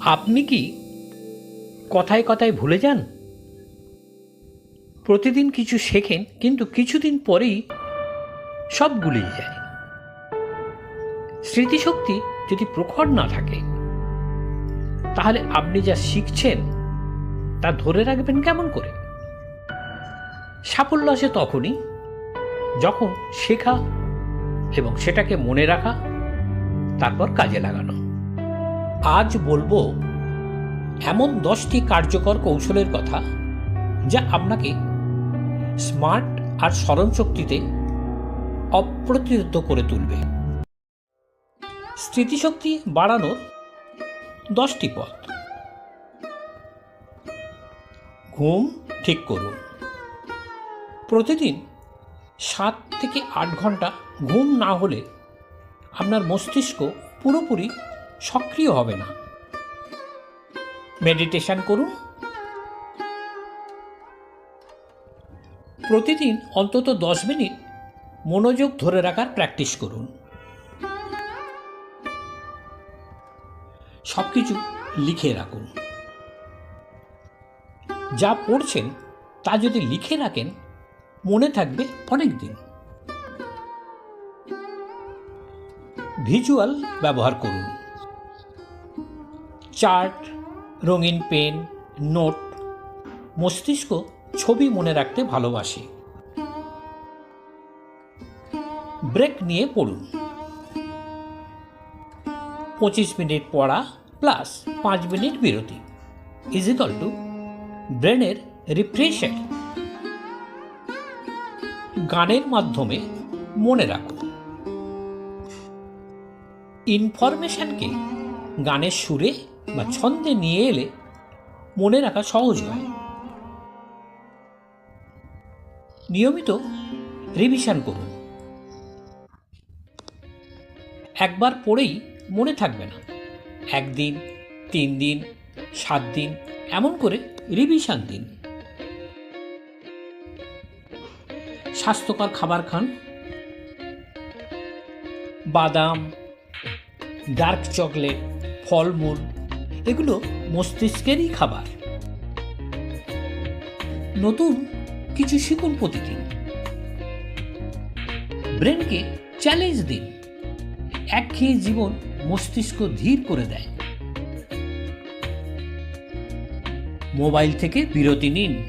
আপনি কি কথায় কথায় ভুলে যান? প্রতিদিন কিছু শেখেন, কিন্তু কিছুদিন পরেই সব গুলিয়ে যায়। স্মৃতিশক্তি যদি প্রখর না থাকে, তাহলে আপনি যা শিখছেন, তা ধরে রাখবেন কেমন করে? সাফল্য আসে তখনই যখন শেখা এবং সেটাকে মনে রাখা, তারপর কাজে লাগানো। আজ বলব, এমন দশটি কার্যকর কৌশলের কথা যা আপনাকে স্মার্ট আর স্মরণশক্তিতে অপ্রতিরোধ করে তুলবে। স্মৃতিশক্তি বাড়ানোর দশটি পথ। ঘুম ঠিক করুন। প্রতিদিন সাত থেকে আট ঘণ্টা ঘুম না হলে আপনার মস্তিষ্ক পুরোপুরি সক্রিয় হবে না। মেডিটেশন করুন। প্রতিদিন অন্তত দশ মিনিট মনোযোগ ধরে রাখার প্র্যাকটিস করুন। সব কিছু লিখে রাখুন। যা পড়ছেন তা যদি লিখে রাখেন, মনে থাকবে অনেক দিন ভিজুয়াল ব্যবহার করুন। চার্ট, রঙিন পেন, নোট, মস্তিষ্ক ছবি মনে রাখতে ভালোবাসে। ব্রেক নিয়ে পড়ুন। পঁচিশ মিনিট পড়া প্লাস পাঁচ মিনিট বিরতি। ইজিক্যাল টু ব্রেনের রিফ্রেশার গানের মাধ্যমে মনে রাখুন। ইনফরমেশনকে গানের সুরে বা ছন্দে নিয়ে এলে মনে রাখা সহজ হয়। নিয়মিত রিভিশন করুন। একবার পড়েই মনে থাকবে না। একদিন, তিন দিন, সাত দিন, এমন করে রিভিশন দিন। স্বাস্থ্যকর খাবার খান। বাদাম ডার্ক চকলেট ফলমূল এগুলো মস্তিষ্কেরই খাবার। নতুন কিছু শিখুন প্রতিদিন। ব্রেনকে চ্যালেঞ্জ দিন। একঘেয়ে জীবন মস্তিষ্ক ধীর করে দেয়। মোবাইল থেকে বিরতি নিন।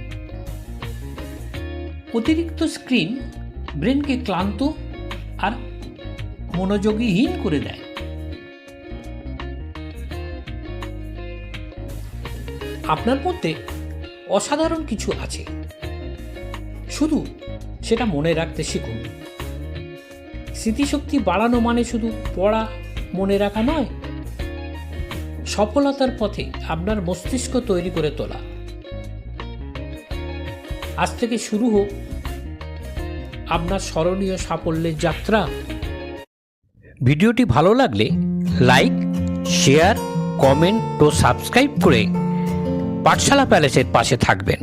অতিরিক্ত স্ক্রিন ব্রেনকে ক্লান্ত আর মনোযোগীহীন করে দেয়। আপনার মধ্যে অসাধারণ কিছু আছে। শুধু সেটা মনে রাখতে শিখুন। স্মৃতিশক্তি বাড়ানো মানে শুধু পড়া মনে রাখা নয়, সফলতার পথে আপনার মস্তিষ্ক তৈরি করে তোলা। আজ থেকে শুরু হোক আপনার স্মরণীয় সাফল্যের যাত্রা। ভিডিওটি ভালো লাগলে লাইক, শেয়ার, কমেন্ট ও সাবস্ক্রাইব করে পাঠশালা প্যালেসের পাশে থাকবেন।